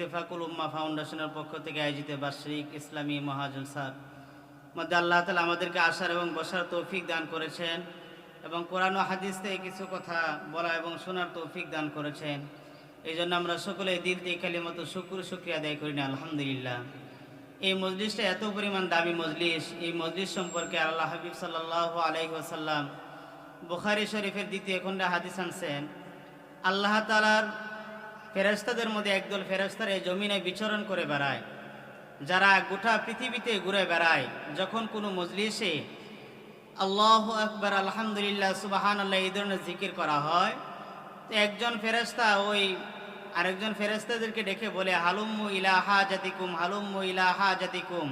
ইত্তেফাকুল উম্মা ফাউন্ডেশনের পক্ষ থেকে আয়োজিত বার্ষিক ইসলামী মহাজলসার মধ্যে আল্লাহ তালা আমাদেরকে আসার এবং বসার তৌফিক দান করেছেন এবং কোরআন হাদিস থেকে কিছু কথা বলা এবং শোনার তৌফিক দান করেছেন। এই জন্য আমরা সকলে দিল দিয়ে খালি মতো শুক্র শুক্রিয়া আদায় করি না, আলহামদুলিল্লাহ। এই মজলিসটা এত পরিমাণ দামি মজলিস, এই মজলিস সম্পর্কে আল্লাহ হাবিব সাল্লাহ আলাইহি ওসাল্লাম বুখারি শরীফের দ্বিতীয় খণ্ডে হাদিস আনছেন। আল্লাহ তালার ফেরেস্তাদের মধ্যে একদল ফেরেস্তার এই জমিনে বিচরণ করে বেড়ায়। যারা গোটা পৃথিবীতে ঘুরে বেড়ায়, যখন কোনো মজলিসে আল্লাহ আকবর, আলহামদুলিল্লাহ সুবাহান আল্লাহ এই ধরনের জিকির করা হয়, তো একজন ফেরেস্তা ওই আরেকজন ফেরেস্তাদেরকে ডেকে বলে, হালুম্মু ইলাহা জাতিকুম হালুম্মু ইলাহা জাতিকুম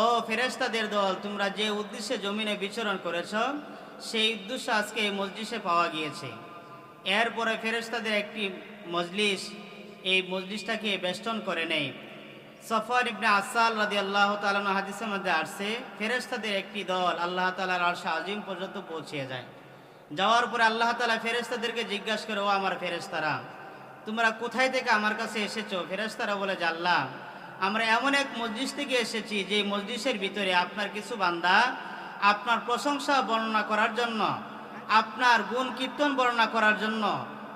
ও ফেরেস্তাদের দল, তোমরা যে উদ্দেশ্যে জমিনে বিচরণ করেছ, সেই উদ্দেশ্য আজকে এই মসজিষে পাওয়া গিয়েছে। এরপরে ফেরেস্তাদের একটি মজলিস, এই মজলিসটাকে বেষ্টন করে নেয়। সফর ইবনে আসাল রাদি আল্লাহ তালন হাদিসের মধ্যে আসছে ফেরেস্তাদের একটি দল আল্লাহ তালার আরশা আজিম পর্যন্ত পৌঁছে যায়। যাওয়ার পরে আল্লাহ তালা ফেরেস্তাদেরকে জিজ্ঞাসা করে, ও আমার ফেরেস্তারা তোমরা কোথায় থেকে আমার কাছে এসেছ? ফেরেস্তারা বলে আল্লাহ আমরা এমন এক মসজিদ থেকে এসেছি, যে মসজিদের ভিতরে আপনার কিছু বান্দা আপনার প্রশংসা বর্ণনা করার জন্য, আপনার গুণ কীর্তন বর্ণনা করার জন্য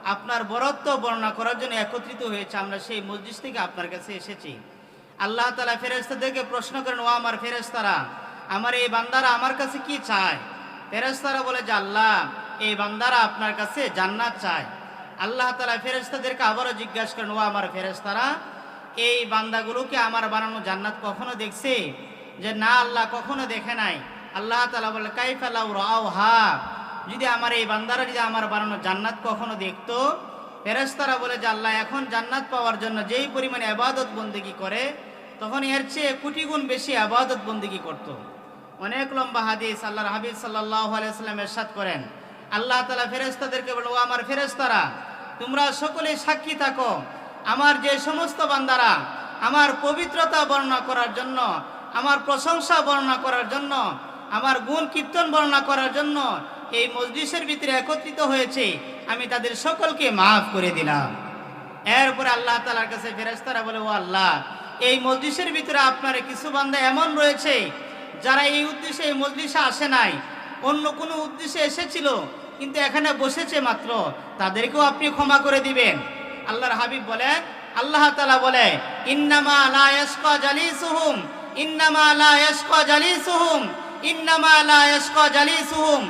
আপনার বরত্ব বর্ণনা করার জন্য একত্রিত হয়েছে, আমরা সেই মসজিদ থেকে আপনার কাছে এসেছি। আল্লাহ তালা ফেরেস্তাদেরকে প্রশ্ন করেন, ও আমার ফেরেস্তারা আমার এই বান্দারা আমার কাছে কি চায়? ফেরেস্তারা বলে, যে আল্লাহ, এই বান্দারা আপনার কাছে জান্নাত চায়। আল্লাহ তালা ফেরেস্তাদেরকে আবারও জিজ্ঞাসা করেন, ও আমার ফেরেস্তারা এই বান্দাগুলোকে আমার বানানো জান্নাত কখনো দেখছে? যে, না, আল্লাহ কখনো দেখে নাই। আল্লাহ তালা বলে কাইফালাউ রাও হা যদি আমার এই বান্দারা যদি আমার বানানো জান্নাত কখনো দেখতো ফেরেস্তারা বলে যে আল্লাহ, এখন জান্নাত পাওয়ার জন্য যেই পরিমাণে আবাদত বন্দিগি করে, তখন এর চেয়ে কোটি গুণ বেশি আবাদত বন্দিগি করত। অনেক লম্বা হাদিস আল্লাহর হাবিব সাল্লাহ আলাইসাল্লাম এরশাদ করেন আল্লাহ তালা ফেরেস্তাদেরকে বলো, "ও আমার ফেরেস্তারা তোমরা সকলে সাক্ষী থাকো আমার যে সমস্ত বান্দারা, আমার পবিত্রতা বর্ণনা করার জন্য, আমার প্রশংসা বর্ণনা করার জন্য, আমার গুণ কীর্তন বর্ণনা করার জন্য এই মসজিষের ভিতরে একত্রিত হয়েছে, আমি তাদের সকলকে মাফ করে দিলাম। এরপরে আল্লাহ তালার কাছে ফেরেস্তারা বলে, ও আল্লাহ, এই মসজিষের ভিতরে আপনার কিছু বান্দা এমন রয়েছে, যারা এই উদ্দেশ্যে এই মসজিষে আসে নাই। অন্য কোনো উদ্দেশ্যে এসেছিল, কিন্তু এখানে বসেছে মাত্র, তাদেরকেও আপনি ক্ষমা করে দিবেন। আল্লাহর হাবিব বলেন, আল্লাহ তালা বলে, ইন্নামা লা ইয়াশকা জালিসুহুম, ইন্নামা লা ইয়াশকা জালিসুহুম, ইন্নামা লা ইয়াশকা জালিসুহুম।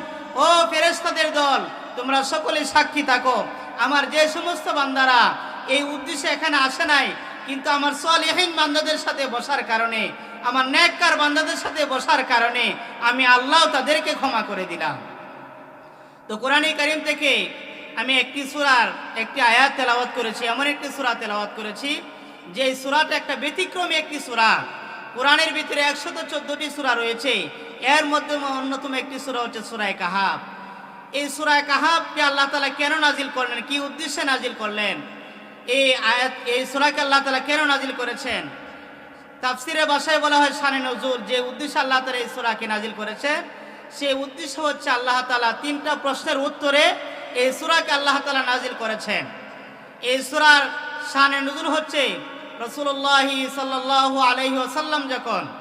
ও ফেরেস্তাদের দল, তোমরা সকলে সাক্ষী থাকো। আমার যে সমস্ত বান্দারা এই উদ্দেশ্যে এখানে আসে নাই, কিন্তু আমার সলিহীন বান্দাদের সাথে বসার কারণে, আমার ন্যাক্কার বান্দাদের সাথে বসার কারণে আমি আল্লাহ তাদেরকে ক্ষমা করে দিলাম। তো কোরআনী করিম থেকে আমি একটি সুরার একটি আয়াত তেলাওয়াত করেছি, এমন একটি সুরা তেলাওয়াত করেছি যে সুরাটা একটা ব্যতিক্রমী একটি সুরা। কোরআনের ভিতরে একশত চোদ্দটি সুরা রয়েছে এর মধ্যে অন্যতম একটি সুরা হচ্ছে সুরায় কাহাব। এই সুরায় কাহাবকে আল্লাহ তালা কেন নাজিল করলেন? কি উদ্দেশ্যে নাজিল করলেন? এই আয়াত, এই সুরাকে আল্লাহ তালা কেন নাজিল করেছেন? তাফসিরের বাসায় বলা হয় শানে নজুল। যে উদ্দেশ্যে আল্লাহ তালা এই সুরাকে নাজিল করেছে, সেই উদ্দেশ্য হচ্ছে আল্লাহ তালা তিনটা প্রশ্নের উত্তরে এই সুরাকে আল্লাহ তালা নাজিল করেছেন। এই সুরার শানে নজুল হচ্ছে রসুল্লাহি সাল্লাহ আলহি যখন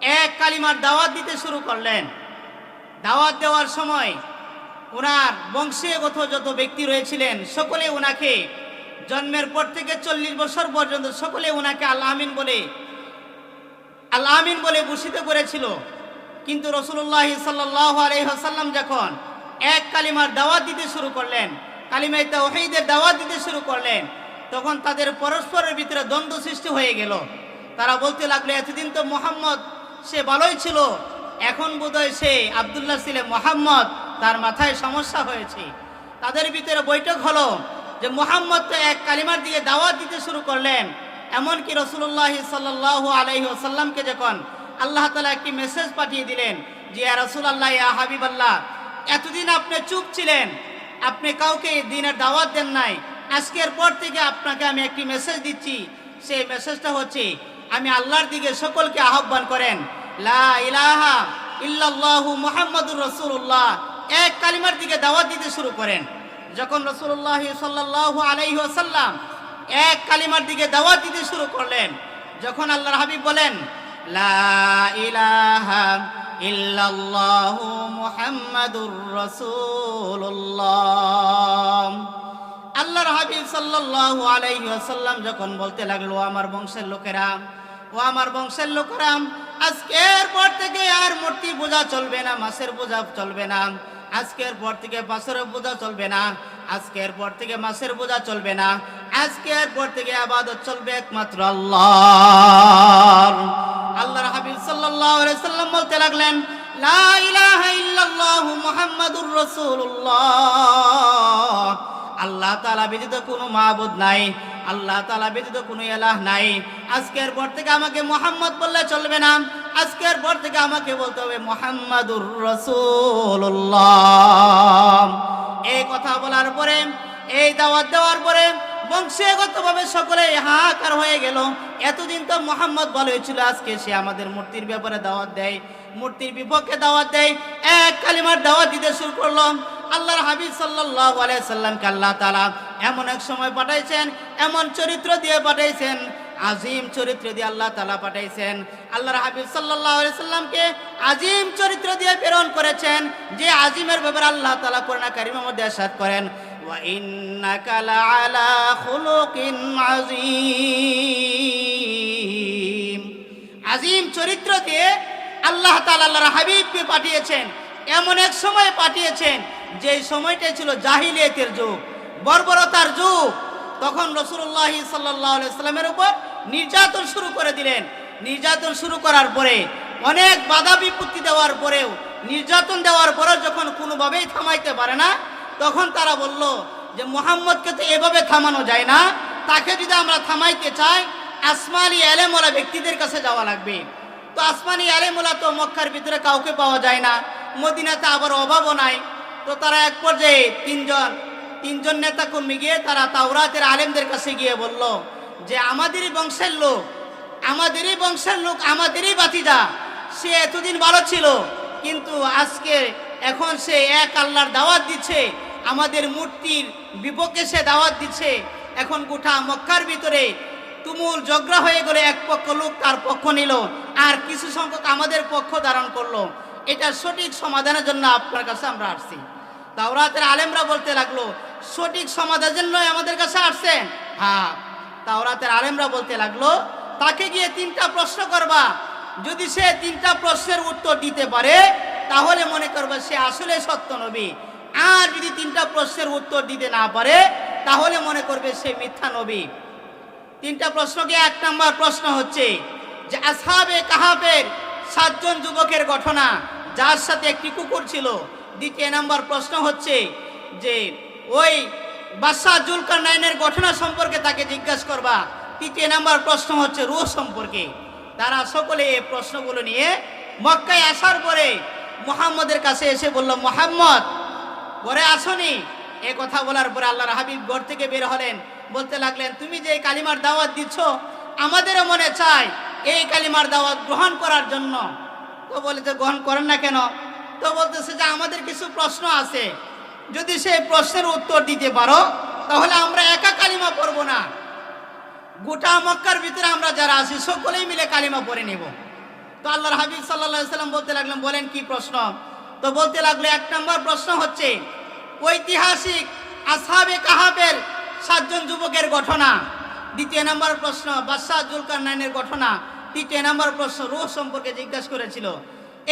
এক কালিমার দাওয়াত দিতে শুরু করলেন। দাওয়াত দেওয়ার সময় ওনার বংশীয়গত যত ব্যক্তি রয়েছিলেন, সকলে ওনাকে জন্মের পর থেকে চল্লিশ বছর পর্যন্ত সকলে ওনাকে আল্লাহ আমিন বলে, আল্লাহ আমিন বলে ভূষিত করেছিল। কিন্তু রসুল্লাহ সাল্লাহ আলহাসাল্লাম যখন এক কালিমার দাওয়াত দিতে শুরু করলেন কালিমাই তাওহীদের দাওয়াত দিতে শুরু করলেন, তখন তাদের পরস্পরের ভিতরে দ্বন্দ্ব সৃষ্টি হয়ে গেল। তারা বলতে লাগল, এতদিন তো মোহাম্মদ সে ভালোই ছিল। এখন বোধহয় সে আবদুল্লাহ ছিলে মোহাম্মদ, তার মাথায় সমস্যা হয়েছে। তাদের ভিতরে বৈঠক হলো যে মোহাম্মদ তো এক কালিমার দিকে দাওয়াত দিতে শুরু করলেন। এমনকি রসুল্লাহ সাল্লাহ আলহি আসাল্লামকে যখন আল্লাহ তালা একটি মেসেজ পাঠিয়ে দিলেন যে রসুল আল্লাহ ইয়া হাবিব আল্লাহ এতদিন আপনি চুপ ছিলেন, আপনি কাউকে দিনের দাওয়াত দেন নাই। আজকের পর থেকে আপনাকে আমি একটি মেসেজ দিচ্ছি। সেই মেসেজটা হচ্ছে আমি আল্লাহর দিকে সকলকে আহ্বান করেন, লা ইলাহা এক কালিমার দিকে দাওয়াত দিতে শুরু করেন। যখন রাসূলুল্লাহ সাল্লাল্লাহু আলাইহি এক কালিমার দিকে দাওয়াত দিতে শুরু করলেন, যখন আল্লাহর হাবিব বলেন, লা ইলাহা ইল্লাল্লাহু আল্লাহর হাবিব আলাইহি যখন বলতে লাগল আমার বংশের লোকেরা ও আমার বংশের লোকেরা আজকের পর থেকে আর মূর্তি পূজা চলবে না মাছের পূজা চলবে না। আজকের পর থেকে বাছরের পূজা চলবে না, আজকের পর থেকে মাছের পূজা চলবে না। আজকের পর থেকে আবাদত চলবে একমাত্র আল্লাহ আল্লাহর হাবিব সাল্লাল্লাহু আলাইহি সাল্লাম বলতে লাগলেন, লা ইলাহা ইল্লাল্লাহু মুহাম্মাদুর রাসূলুল্লাহ। আল্লাহ তালা ব্যতীত কোনো মাহবুদ নাই, আল্লাহ তালা ব্যতীত কোনো এলাহ নাই। আজকের পর থেকে আমাকে মোহাম্মদ বললে চলবে না। আজকের পর থেকে আমাকে বলতে হবে মোহাম্মদুর রসুল্লাহ এই কথা বলার পরে, এই দাওয়াত দেওয়ার পরে বংশগতভাবে সকলে হাহাকার হয়ে গেল। এতদিন তো মোহাম্মদ বলে হয়েছিল, আজকে সে আমাদের মূর্তির ব্যাপারে দাওয়াত দেয়, মূর্তির বিপক্ষে দাওয়াত দেয়, এক কালিমার দাওয়াত দিতে শুরু করল। আল্লাহর হাবিব সাল্লাহ আলাইসাল্লামকে আল্লাহ তালা এমন এক সময় পাঠাইছেন, এমন চরিত্র দিয়ে পাঠাইছেন, আজিম চরিত্র দিয়ে আল্লাহ তালা পাঠাইছেন। আল্লাহর হাবিব সাল্লাহ সাল্লামকে আজিম চরিত্র দিয়ে প্রেরণ করেছেন, যে আজিমের ব্যাপারে আল্লাহ তালা করোনা কারিমের মধ্যে আসাদ করেন। ইন্নাকা লাআলা খুলুকিন আযীম আজিম চরিত্র দিয়ে আল্লাহ আল্লাহর হাবিবকে পাঠিয়েছেন, এমন এক সময় পাঠিয়েছেন যে সময়টা ছিল জাহিলিয়াতের যুগ, বর্বরতার যুগ। তখন রসুল্লাহ সাল্লাহ সাল্লামের উপর নির্যাতন শুরু করে দিলেন। নির্যাতন শুরু করার পরে, অনেক বাধা বিপত্তি দেওয়ার পরেও, নির্যাতন দেওয়ার পরেও যখন কোনোভাবেই থামাইতে পারে না তখন তারা বলল যে মোহাম্মদকে তো এভাবে থামানো যায় না, তাকে যদি আমরা থামাইতে চাই, আসমানি এলেমওয়ালা ব্যক্তিদের কাছে যাওয়া লাগবে। তো আসমানি আলেমুলা তো মক্কার ভিতরে কাউকে পাওয়া যায় না, মদিনাতে আবার অভাবও নাই। তো তারা এক পর্যায়ে তিনজন তিনজন নেতা কর্মী গিয়ে তারা তাওরাতের আলেমদের কাছে গিয়ে বলল যে, আমাদেরই বংশের লোক, আমাদেরই বংশের লোক, আমাদেরই বাতিজা। সে এতদিন ভালো ছিল, কিন্তু আজকে এখন সে এক আল্লাহর দাওয়াত দিচ্ছে আমাদের মূর্তির বিপক্ষে সে দাওয়াত দিচ্ছে। এখন গোটা মক্কার ভিতরে তুমুল ঝগড়া হয়ে গেলে, এক পক্ষ লোক তার পক্ষ নিল, আর কিছু সংখ্যক আমাদের পক্ষ ধারণ করল। এটা সঠিক সমাধানের জন্য আপনার কাছে আমরা আসছি। তাওরাতের আলেমরা বলতে লাগল, সঠিক সমাধানের জন্য আমাদের কাছে আসছেন। হ্যাঁ তাওরাতের আলেমরা বলতে লাগল, তাকে গিয়ে তিনটা প্রশ্ন করবা। যদি সে তিনটা প্রশ্নের উত্তর দিতে পারে, তাহলে মনে করবে সে আসলে সত্য নবী। আর যদি তিনটা প্রশ্নের উত্তর দিতে না পারে, তাহলে মনে করবে সে মিথ্যা নবী। তিনটা প্রশ্নকে এক নম্বর প্রশ্ন হচ্ছে যে, আসহাবে কাহাবের সাতজন যুবকের ঘটনা, যার সাথে একটি কুকুর ছিল। দ্বিতীয় নম্বর প্রশ্ন হচ্ছে যে, ওই বাদশাহ জুলকার নাইনের ঘটনা সম্পর্কে তাকে জিজ্ঞাসা করবা। তৃতীয় নম্বর প্রশ্ন হচ্ছে রুহ সম্পর্কে। তারা সকলে এই প্রশ্নগুলো নিয়ে মক্কায় আসার পরে মোহাম্মদের কাছে এসে বলল, মোহাম্মদ ঘরে আসনি। এ কথা বলার পরে আল্লাহর হাবিব ঘর থেকে বের হলেন। বলতে লাগলেন, তুমি যে কালিমার দাওয়াত দিচ্ছ, আমাদেরও মনে চায় এই কালিমার দাওয়াত গ্রহণ করার জন্য। তো বলে যে, গ্রহণ করেন না কেন? তো বলতেছে যে, আমাদের কিছু প্রশ্ন আছে। যদি সেই প্রশ্নের উত্তর দিতে পারো, তাহলে আমরা একা কালিমা পড়ব না। গোটা মক্কার ভিতরে আমরা যারা আছি, সকলেই মিলে কালিমা পড়ে নেব। তো আল্লাহর হাবিব সাল্লাহ সাল্লাম বলতে লাগলেন, বলেন কি প্রশ্ন? তো বলতে লাগল, এক নম্বর প্রশ্ন হচ্ছে ঐতিহাসিক আসহাবে কাহাবের সাতজন যুবকের ঘটনা। দ্বিতীয় নম্বর প্রশ্ন, বাদশাহ জুলকার নাইনের ঘটনা। তৃতীয় নম্বর প্রশ্ন, রুহ সম্পর্কে জিজ্ঞাসা করেছিল।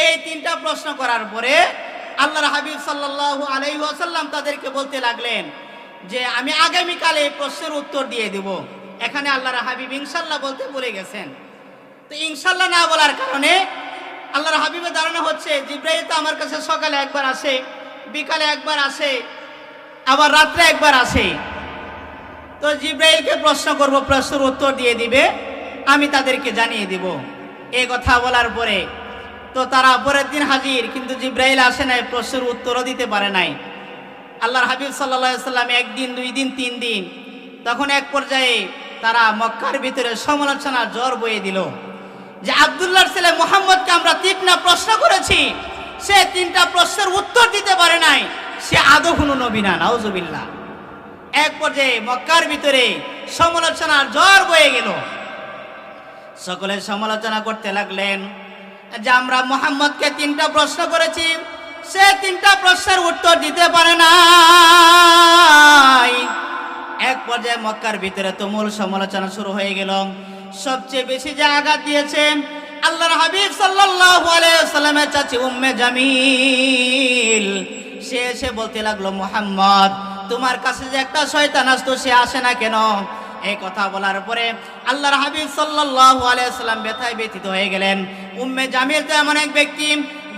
এই তিনটা প্রশ্ন করার পরে আল্লাহর হাবিব সাল্লাল্লাহু আলাইহি ওয়াসাল্লাম তাদেরকে বলতে লাগলেন যে, আমি আগামীকালে এই প্রশ্নের উত্তর দিয়ে দেব। এখানে আল্লাহর হাবিব ইনশাল্লাহ বলতে বলে গেছেন। তো ইনশাল্লাহ না বলার কারণে আল্লাহর হাবিবের ধারণা হচ্ছে জিব্রাহিম তো আমার কাছে সকালে একবার আসে। বিকালে একবার আসে, আবার রাত্রে একবার আসে। তো জিব্রাইলকে প্রশ্ন করব, প্রশ্নের উত্তর দিয়ে দিবে, আমি তাদেরকে জানিয়ে দিব। এই কথা বলার পরে, তো তারা পরের দিন হাজির, কিন্তু জিব্রাইল আসে নাই, প্রশ্নের উত্তরও দিতে পারে নাই। আল্লাহর হাবিব সাল্লা সাল্লাম একদিন দুই দিন তিন দিন তখন এক পর্যায়ে তারা মক্কার ভিতরে সমালোচনা জ্বর বয়ে দিল যে, আবদুল্লাহর ছেলে মোহাম্মদকে আমরা তিনটা প্রশ্ন করেছি। সে তিনটা প্রশ্নের উত্তর দিতে পারে নাই। সে আদৌ কোনো নবী না, নাউজুবিল্লাহ। এক পর্যায়ে মক্কার ভিতরে সমালোচনার জ্বর বয়ে গেল। সকলে সমালোচনা করতে লাগলেন যে আমরা মোহাম্মদকে তিনটা প্রশ্ন করেছি, সে তিনটা প্রশ্নের উত্তর দিতে পারে না এক পর্যায়ে মক্কার ভিতরে তুমুল সমালোচনা শুরু হয়ে গেল। সবচেয়ে বেশি যে আঘাত দিয়েছে আল্লাহর হাবিব সাল্লাল্লাহু আলাইহি সাল্লামের চাচি উম্মে জামিল। সে এসে বলতে লাগল, মোহাম্মদ, তোমার কাছে যে একটা শয়তান আসতো, সে আসে না কেন? এই কথা বলার পরে আল্লাহর হাবিব সাল্লাল্লাহু আলাইহি সাল্লাম ব্যথায় ব্যথিত হয়ে গেলেন। উম্মে জামিল তো এমন এক ব্যক্তি,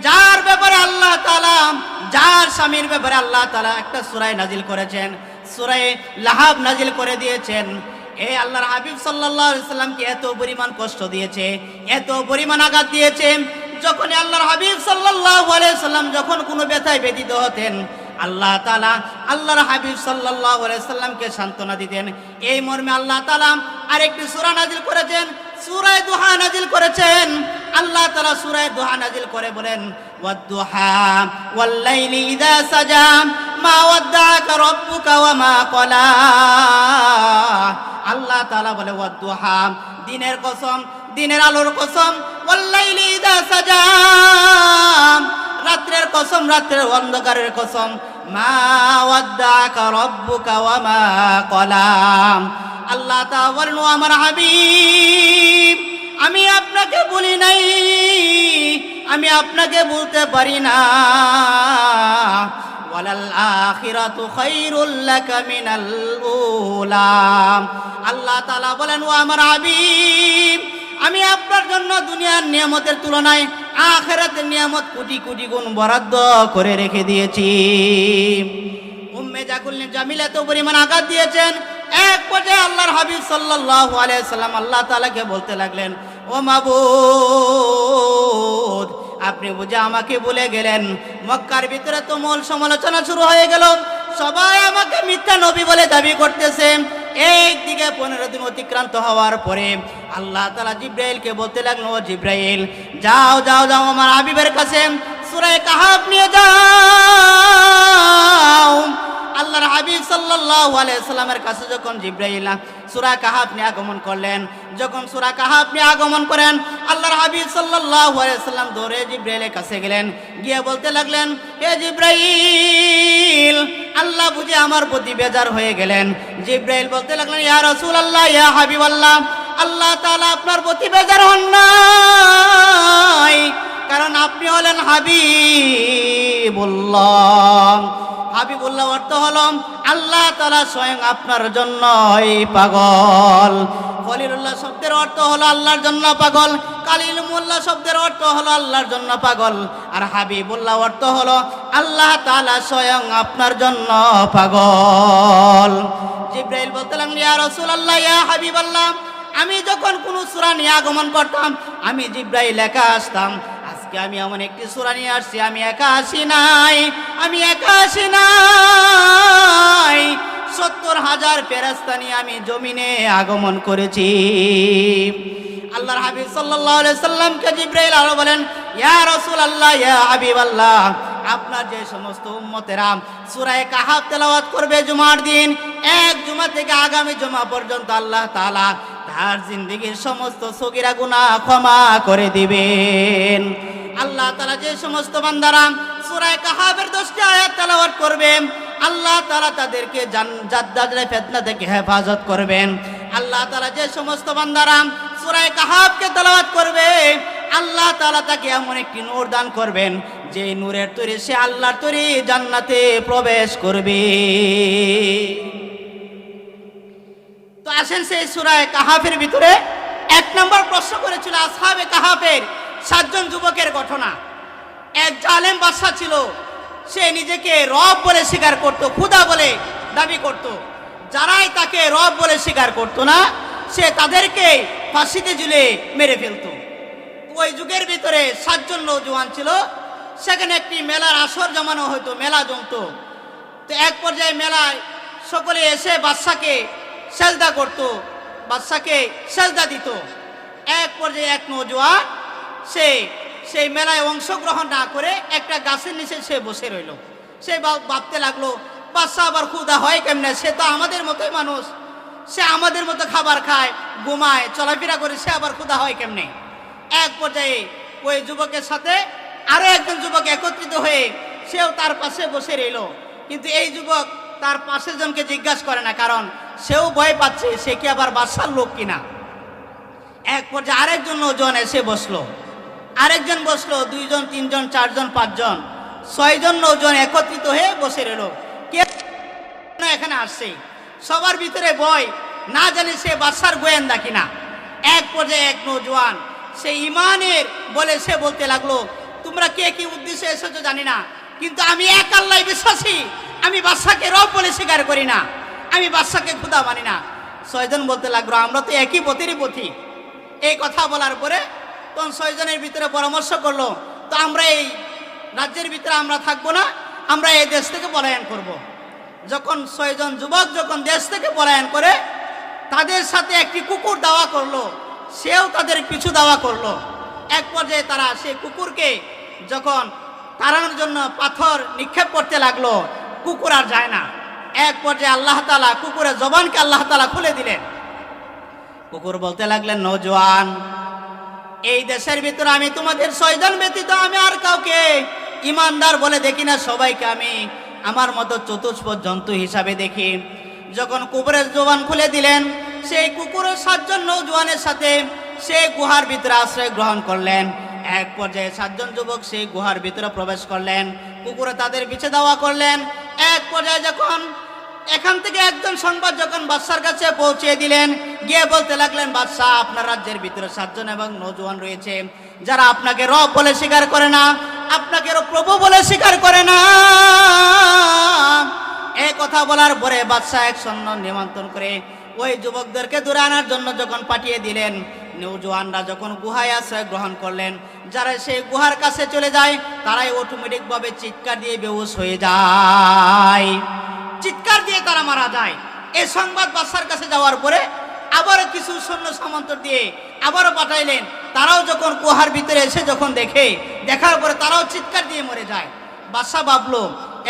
যার ব্যাপারে আল্লাহ তাআলা, যার স্বামীর ব্যাপারে আল্লাহ তাআলা একটা সূরা নাজিল করেছেন। সূরা লাহাব নাজিল করে দিয়েছেন। এই আল্লাহর হাবিব সাল্লাল্লাহু আলাইহি সাল্লামকে এত পরিমাণ কষ্ট দিয়েছে, এত পরিমাণ আঘাত দিয়েছে। যখন আল্লাহর হাবিব সাল্লাল্লাহু আলাইহি সাল্লাম যখন কোনো ব্যথায় ব্যথিত হতেন, আল্লাহ তালা আল্লাহর হাবিব আলাইহি সাল্লামকে সান্ত্বনা দিতেন। এই মর্মে আল্লাহ তালা আরেকটি সূরা নাজিল করেছেন, সুরায় দুহা নাজিল করেছেন। আল্লাহ তালা সূরায়ে দুহা নাজিল করে বলেন ইযা মা আল্লাহ তাআলা বলে, ওয়াদ-দুহা, দিনের কসম, দিনের আলোর কসম ইযা রাত্রের কসম, রাত্রের অন্ধকারের কসম, মা কলাম আল্লাহ তাআলা বলেন আমার হাবিব আমি আপনাকে বলি নাই, আমি আপনাকে বলতে পারি না। আল্লাহ তাআলা বলেন, ও আমার হাবিব, আমি আপনার জন্য দুনিয়ার নিয়ামতের তুলনায় আখেরাতের নিয়ামত কোটি কোটি গুণ বরাদ্দ করে রেখে দিয়েছি। উম্মে জাকুল জামিল এত পরিমাণ আঘাত দিয়েছেন। এক পর্যায়ে আল্লাহর হাবিব সাল্লাল্লাহু আলাইহি সাল্লাম আল্লাহ তালাকে বলতে লাগলেন ও মাবুদ, আপনি বুঝে আমাকে ভুলে গেলেন। মক্কার ভিতরে তুমুল সমালোচনা শুরু হয়ে গেল। সবাই আমাকে মিথ্যা নবী বলে দাবি করতেছে। একদিকে পনেরো দিন অতিক্রান্ত হওয়ার পরে আল্লাহ তালা জিব্রাইলকে বলতে লাগল, "ও জিব্রাইল, যাও যাও যাও আমার আবিবের কাছে। সুরায় কাহাব নিয়ে যাও। হাবিব সাল্লাল্লাহু সাল্লামের কাছে যখন জিব্রাইল সূরা কাহাফ নিয়ে আগমন করলেন, যখন সূরা কাহাফ নিয়ে আগমন করেন, আল্লাহর হাবিব সাল্লাল্লাহু আলাইহি সাল্লাম দৌড়ে জিব্রাইলের কাছে গেলেন, গিয়ে বলতে লাগলেন, হে জিব্রাইল, আল্লাহ বুঝে আমার প্রতি বেজার হয়ে গেলেন। জিব্রাইল বলতে লাগলেন, ইয়া রাসূলুল্লাহ, ইয়া হাবিবাল্লাহ, আল্লাহ তাআলা আপনার প্রতি বেজার হন নাই, কারণ আপনি হলেন হাবিবুল্লাহ। হাবিবুল্লাহ অর্থ হলো, আল্লাহ তালা স্বয়ং আপনার জন্যই পাগল। খলিলুল্লাহ শব্দের অর্থ হলো আল্লাহর জন্য পাগল। কালিলুল্লাহ শব্দের অর্থ হলো আল্লাহর জন্য পাগল। আর হাবিবুল্লাহ অর্থ হলো, আল্লাহ তালা স্বয়ং আপনার জন্য পাগল। জিব্রাইল বলতে লাগলেন ইয়া রাসূলুল্লাহ, ইয়া হাবিবাল্লাহ, আমি যখন কোনো সূরা নিয়ে আগমন করতাম, আমি জিব্রাইল একা আসতাম। আজকে আমি এমন একটি সূরা নিয়ে আসছি, আমি একা আসি নাই, আমি একা আসি নাই। সত্তর হাজার ফেরাস্তা নিয়ে আমি জমিনে আগমন করেছি। আল্লাহর হাবিব আলাইহি সাল্লামকে জিব্রাইল আরও বলেন, ইয়া রাসূলুল্লাহ, ইয়া হাবিবাল্লাহ, আপনার যে সমস্ত উম্মতেরা সূরা কাহাফ তেলাওয়াত করবে জুমার দিন, এক জুমা থেকে আগামী জুমা পর্যন্ত আল্লাহ তাআলা তার জিন্দগির সমস্ত সগিরা গুনাহ ক্ষমা করে দিবেন। আল্লাহ তাআলা যে সমস্ত বান্দারা সুরায় কাহাবের 10টি আয়াত তেলাওয়াত করবে আল্লাহ তাআলা তাদেরকে ফিতনা থেকে হেফাজত করবেন। আল্লাহ তাআলা যে সমস্ত বান্দারা সুরায় কাহাবকে তেলাওয়াত করবে, আল্লাহ তাআলা তাকে এমন একটি নূর দান করবেন, যে নূরের তৈরি সে আল্লাহর তৈরি জান্নাতে প্রবেশ করবে। তো আসেন সেই সুরায় কাহাফের ভিতরে এক নম্বর প্রশ্ন করেছিল আসহাবে কাহাফের। সাতজন যুবকের ঘটনা। এক জালেম বাদশা ছিল, সে নিজেকে রব বলে স্বীকার করত খুদা বলে দাবি করত। যারাই তাকে রব বলে স্বীকার করত না, সে তাদেরকে ফাঁসিতে ঝুলে মেরে ফেলতো। ওই যুগের ভিতরে সাতজন নৌজওয়ান ছিল, সেখানে একটি মেলার আসর জমানো হতো মেলা জমতো। তো এক পর্যায়ে মেলায় সকলে এসে বাদশাকে সেজদা করত, বাদশাকে সেজদা দিত। এক পর্যায়ে এক নৌজওয়ান সে, সেই মেলায় অংশগ্রহণ না করে একটা গাছের নিচে সে বসে রইল। সে ভাব- ভাবতে লাগল বাদশা আবার ক্ষুদা হয় কেমনে? সে তো আমাদের মতোই মানুষ। সে আমাদের মতো খাবার খায়, ঘুমায়, চলাফেরা করে সে আবার ক্ষুদা হয় কেমনে? এক পর্যায়ে ওই যুবকের সাথে আরও একজন যুবক একত্রিত হয়ে সেও তার পাশে বসে রইল। কিন্তু এই যুবক তার পাশের জনকে জিজ্ঞাসা করে না, কারণ সেও ভয় পাচ্ছে সে কি আবার বাসার লোক কিনা। এক পর্যায়ে আরেকজন নৌজন এসে বসল। আরেকজন বসল, দুইজন, তিনজন, চারজন, পাঁচজন। ছয়জন নৌজন একত্রিত হয়ে বসে রইল। কে এখানে আসছে। সবার ভিতরে ভয়, না জানি সে বাদশার গোয়েন্দা কিনা। এক পর্যায়ে এক নৌজওয়ান সে ইমানের বলে সে বলতে লাগল, তোমরা কে কি উদ্দেশ্যে এসেছ জানি না, কিন্তু আমি এক আল্লাহ বিশ্বাসী। আমি বাদশাকে রব বলে স্বীকার করি না। আমি বাদশাকে ক্ষুদা মানি না। ছয়জন বলতে লাগল, আমরা তো একই পথেরই পথি এই কথা বলার পরে তখন ছয়জনের ভিতরে পরামর্শ করল, তো আমরা এই রাজ্যের ভিতরে আমরা থাকব না, আমরা এই দেশ থেকে পলায়ন করব। যখন ছয়জন যুবক যখন দেশ থেকে পলায়ন করে, তাদের সাথে একটি কুকুর দাওয়া করল, সেও তাদের পিছু দাওয়া করল। এক পর্যায়ে তারা সেই কুকুরকে যখন তাড়ানোর জন্য পাথর নিক্ষেপ করতে লাগল, কুকুর আর যায় না। এক পর্যায়ে আল্লাহ তালা কুকুরের জবানকে আল্লাহ তালা খুলে দিলেন। কুকুর বলতে লাগলেন নৌজওয়ান এই দেশের ভিতরে আমি তোমাদের ছয়জন ব্যতীত আমি আর কাউকে ইমানদার বলে দেখি না, সবাইকে আমি আমার মতো চতুষ্প জন্তু হিসাবে দেখি। যখন কুকুরের জবান খুলে দিলেন, সেই কুকুরের সাতজন নৌজওয়ানের সাথে সেই গুহার ভিতরে আশ্রয় গ্রহণ করলেন। এক পর্যায়ে সাতজন যুবক সেই গুহার ভিতরে প্রবেশ করলেন, কুকুরে তাদের পিছে দাওয়া করলেন। এক পর্যায়ে যখন এখান থেকে একজন সংবাদ যখন বাদশার কাছে পৌঁছে দিলেন, গিয়ে বলতে লাগলেন বাদশাহ আপনার রাজ্যের ভিতরে সাতজন এবং নৌজওয়ান রয়েছে। যারা আপনাকে রব বলে স্বীকার করে না, আপনাকে প্রভু বলে স্বীকার করে না। এই কথা বলার পরে বাদশাহ এক সৈন্য নিমন্ত্রণ করে ওই যুবকদেরকে দূরে আনার জন্য যখন পাঠিয়ে দিলেন, নৌজওয়ানরা যখন গুহায় আশ্রয় গ্রহণ করলেন, যারা সেই গুহার কাছে চলে যায়, তারাই অটোমেটিকভাবে চিৎকার দিয়ে বেউস হয়ে যায়। চিৎকার দিয়ে তারা মারা যায়। এই সংবাদ বাদশার কাছে যাওয়ার পরে আবারও কিছু সৈন্য সামন্ত দিয়ে আবারও পাঠাইলেন। তারাও যখন গুহার ভিতরে এসে যখন দেখে, দেখার পরে তারাও চিৎকার দিয়ে মরে যায়। বাদশা ভাবলো,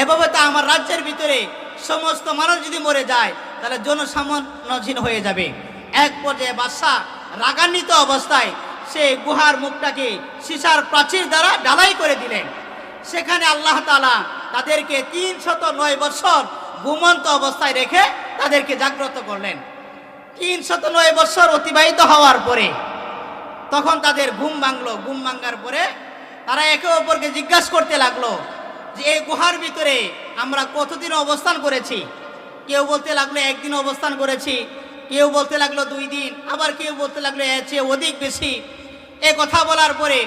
এভাবে তো আমার রাজ্যের ভিতরে সমস্ত মানুষ যদি মরে যায়, তাহলে জনসামান্যহীন হয়ে যাবে। এক পর্যায়ে বাদশা রাগান্বিত অবস্থায় সে গুহার মুখটাকে সিসার প্রাচীর দ্বারা ডালাই করে দিলেন। সেখানে আল্লাহ তালা তাদেরকে তিন শত নয় বছর ঘুমন্ত অবস্থায় রেখে তাদেরকে জাগ্রত করলেন। তিন শত নয় বছর অতিবাহিত হওয়ার পরে তখন তাদের ঘুম ভাঙলো। ঘুম ভাঙার পরে তারা একে অপরকে জিজ্ঞাসা করতে লাগল যে, এই গুহার ভিতরে আমরা কতদিন অবস্থান করেছি? কেউ বলতে লাগল, একদিন অবস্থান করেছি। কেউ বলতে লাগল, দুই দিন। আবার কেউ বলতে লাগল, এর চেয়ে অধিক বেশি। এ কথা বলার পরে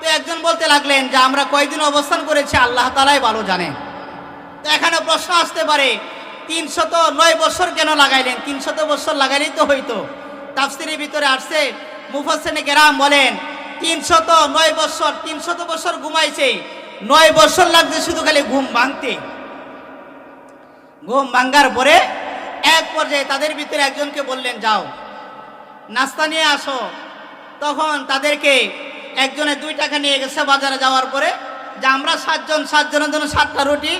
তো একজন বলতে লাগলেন যে, আমরা কয়দিন অবস্থান করেছি, আল্লাহ তালাই ভালো জানেন। তো এখানে প্রশ্ন আসতে পারে, তিনশত নয় বছর কেন লাগাইলেন? তিনশত বছর লাগাইলেই তো হইতো। তাফসিরের ভিতরে আসছে মুফাসেনে গেরাম বলেন, তিনশত নয় বছর, তিনশত বছর ঘুমাইছে, নয় বছর লাগছে শুধু খালি ঘুম ভাঙতে। ঘুম ভাঙ্গার পরে এক পর্যায়ে তাদের ভিতরে একজনকে বললেন, যাও, নাস্তা নিয়ে আসো। তখন তাদেরকে একজনে দুই টাকা নিয়ে গেছে বাজারে যাওয়ার পরে, যে আমরা সাতজন, সাতজনের জন্য সাতটা রুটি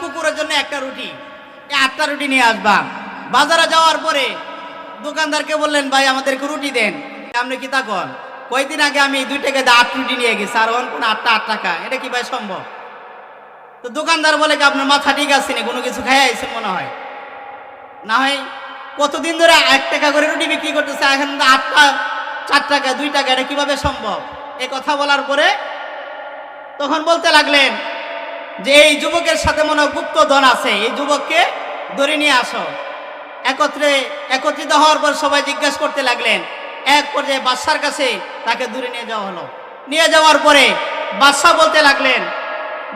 কুকুরের জন্য একটা রুটি। আটটা রুটি নিয়ে আসবা। বাজারে যাওয়ার পরে দোকানদারকে বললেন, ভাই, আমাদেরকে রুটি দেন। আপনি কি তা কন? কয়দিন আগে আমি দুই টাকা দিয়ে আট রুটি নিয়ে গেছি, আর অন কোন আটটা আট টাকা। এটা কি ভাই সম্ভব? তো দোকানদার বলে কি, আপনার মাথা ঠিক আছে না কোনো কিছু খাই আইছেন মনে হয়? না হয় কতদিন ধরে এক টাকা করে রুটি বিক্রি করতেছে, এখন আটটা, চার টাকা, দুই টাকা, এটা কীভাবে সম্ভব? এ কথা বলার পরে তখন বলতে লাগলেন যে এই যুবকের সাথে মনে গুপ্ত ধন আছে, এই যুবককে ধরে নিয়ে আসো। একত্রে, একত্রিত হওয়ার পর সবাই জিজ্ঞাসা করতে লাগলেন, এক পর্যায়ে বাদশার কাছে তাকে দূরে নিয়ে যাওয়া হলো। নিয়ে যাওয়ার পরে বাদশাহ বলতে লাগলেন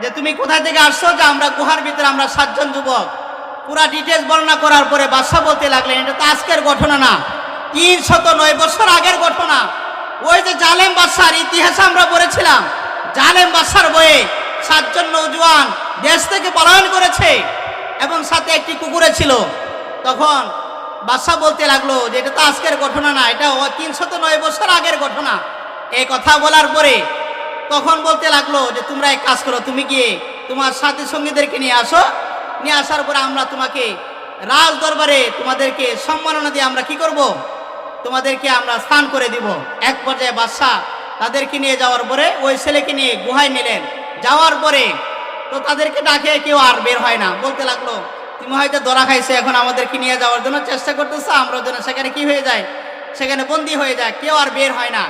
যে, তুমি কোথায় থেকে আসছো যে আমরা গুহার ভিতরে আমরা সাতজন যুবক? পুরা ডিটেলস বর্ণনা করার পরে বাদশাহ বলতে লাগলেন, এটা তো আজকের ঘটনা না। তিন শত নয় বছর আগের ঘটনা। ওই যে জালেম বাদশার ইতিহাসে আমরা পড়েছিলাম। জালেম বাদশার বইয়ে সাতজন নৌজওয়ান দেশ থেকে পলায়ন করেছে এবং সাথে একটি কুকুরে ছিল। তখন বাদশাহ বলতে লাগল যে, এটা তো আজকের ঘটনা না, এটা তিনশত নয় বছর আগের ঘটনা। এই কথা বলার পরে তখন বলতে লাগল যে, তোমরা এক কাজ করো, তুমি গিয়ে তোমার সাথী সঙ্গীদেরকে নিয়ে আসো। নিয়ে আসার পরে আমরা তোমাকে রাজ দরবারে তোমাদেরকে সম্মাননা দিয়ে আমরা কি করব? তোমাদেরকে আমরা স্থান করে দিব। এক পর্যায়ে বাদশাহ তাদেরকে নিয়ে যাওয়ার পরে ওই ছেলেকে নিয়ে গুহায় নিলেন। যাওয়ার পরে তো তাদেরকে ডাকে, কেউ আর বের হয় না। বলতে লাগল, তুমি হয়তো ধরা খাইছে, এখন আমাদেরকে নিয়ে যাওয়ার জন্য চেষ্টা করতেছো, আমরা যেন সেখানে কি হয়ে যায়? সেখানে বন্দি হয়ে যায়, কেউ আর বের হয় না।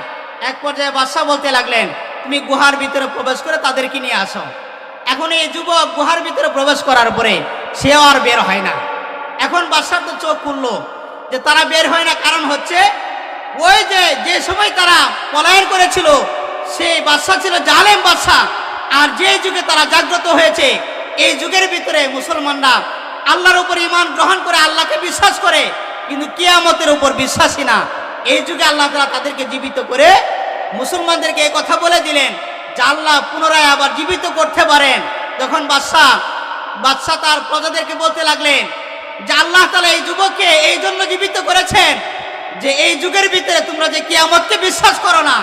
এক পর্যায়ে বাদশাহ বলতে লাগলেন, তুমি গুহার ভিতরে প্রবেশ করে তাদেরকে নিয়ে আসো। এখন এই যুবক গুহার ভিতরে প্রবেশ করার পরে সেও আর বের হয় না। এখন বাদশার তো চোখ খুললো যে তারা বের হয় না, কারণ হচ্ছে ওই যে যে সময় তারা পলায়ন করেছিল, সেই বাদশা ছিল জালেম বাদশা আর যে যুগে তারা জাগ্রত হয়েছে, এই যুগের ভিতরে মুসলমানরা আল্লাহর উপর ইমান গ্রহণ করে আল্লাহকে বিশ্বাস করে, কিন্তু কিয়ামতের উপর বিশ্বাসী না। এই যুগে আল্লাহ তাআলা তাদেরকে জীবিত করে মুসলমানদেরকে এই কথা বলে দিলেন যে আল্লাহ পুনরায় আবার জীবিত করতে পারেন। তখন বাদশাহ বাদশাহ তার প্রজাদেরকে বলতে লাগলেন যে আল্লাহ তালা এই যুবককে এই জন্য জীবিত করেছেন যে এই যুগের ভিতরে তোমরা যে কিয়ামতকে বিশ্বাস করো না,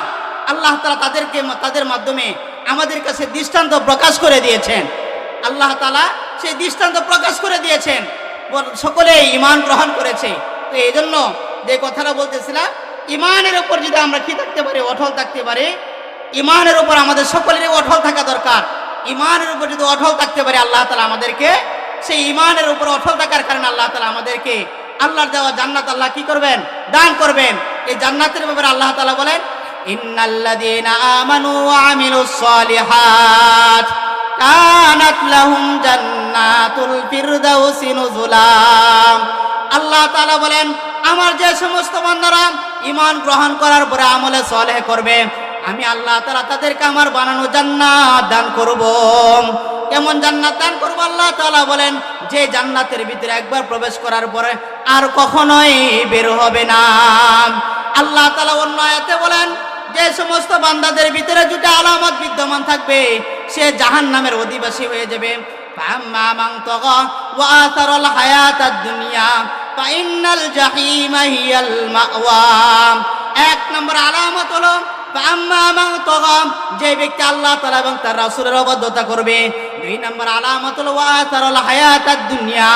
আল্লাহ তালা তাদেরকে, তাদের মাধ্যমে আমাদের কাছে দৃষ্টান্ত প্রকাশ করে দিয়েছেন। আল্লাহ তালা সেই দৃষ্টান্ত প্রকাশ করে দিয়েছেন। সকলে ইমান গ্রহণ করেছে। তো এই জন্য যে কথাটা বলতেছিলাম ইমানের উপর যদি আমরা কি থাকতে পারি, অটল থাকতে পারি ইমানের উপর আমাদের সকলেরই অটল থাকা দরকার। ইমানের উপর যদি অটল থাকতে পারি, আল্লাহ তালা আমাদেরকে, সেই ইমানের উপর অটল থাকার কারণে আল্লাহ তালা আমাদেরকে আল্লাহর দেওয়া জান্নাত আল্লাহ কি করবেন? দান করবেন। এই জান্নাতের ব্যাপারে আল্লাহ তালা বলেন ইন্নাল্লাযীনা আমানু ওয়া আমিলুস সালিহাত কানাত লাহুম জান্নাতুল ফিরদাউসি নুজুলা। আল্লাহ তাআলা বলেন, আমার যে সমস্ত বান্দারা ঈমান গ্রহণ করার পরে আমলে সলেহ করবে, আমি আল্লাহ তাআলা তাদেরকে আমার বানানো জান্নাত দান করব। কেমন জান্নাত দান করব? আল্লাহ তাআলা বলেন, যে জান্নাতের ভিতরে একবার প্রবেশ করার পরে আর কখনোই বের হবে না। আল্লাহ তাআলা অন্য আয়াতে বলেন যে সমস্ত বান্দাদের ভিতরে দুটা আলামত বিদ্যমান থাকবে, সে জাহান নামের অধিবাসী হয়ে যাবে। এক নম্বর আলামত হলো যে ব্যক্তি আল্লাহ তালা এবং তার রাসুলের অবদ্ধতা করবে। দুই নম্বর আলামত হলো, ওয়া তারল হায়াত দুনিয়া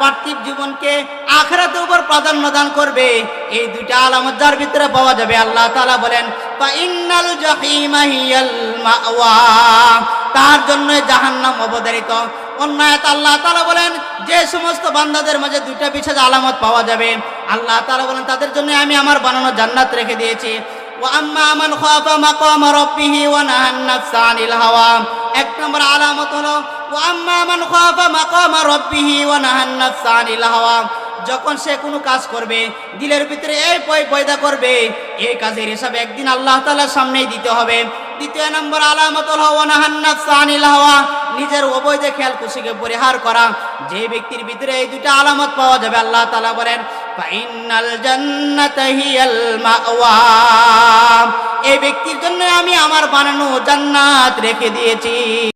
পার্থিব জীবনকে আখরাতের উপর প্রাধান্য দান করবে। এই দুইটা আলামত যার ভিতরে পাওয়া যাবে, আল্লাহ তাআলা বলেন তার জন্য জাহান্নাম অবধারিত। অন্যায়ত আল্লাহ তাআলা বলেন, যে সমস্ত বান্দাদের মাঝে দুইটা বিশেষ আলামত পাওয়া যাবে। আল্লাহ তালা বলেন, তাদের জন্য আমি আমার বানানো জান্নাত রেখে দিয়েছি। এক নম্বর আলামত হলো হাওয়া। যখন সে কোনো কাজ করবে, দিলের ভিতরে এই পয় পয়দা করবে, এই কাজের হিসাবে একদিন আল্লাহ তাআলার সামনেই দিতে হবে। দ্বিতীয় নম্বর আলামত হাওয়া নিজের অবৈধ খেয়াল খুশিকে পরিহার করা। যে ব্যক্তির ভিতরে এই দুটা আলামত পাওয়া যাবে, আল্লাহ তাআলা বলেন ফাইনাল এই ব্যক্তির জন্য আমি আমার বানানো জান্নাত রেখে দিয়েছি।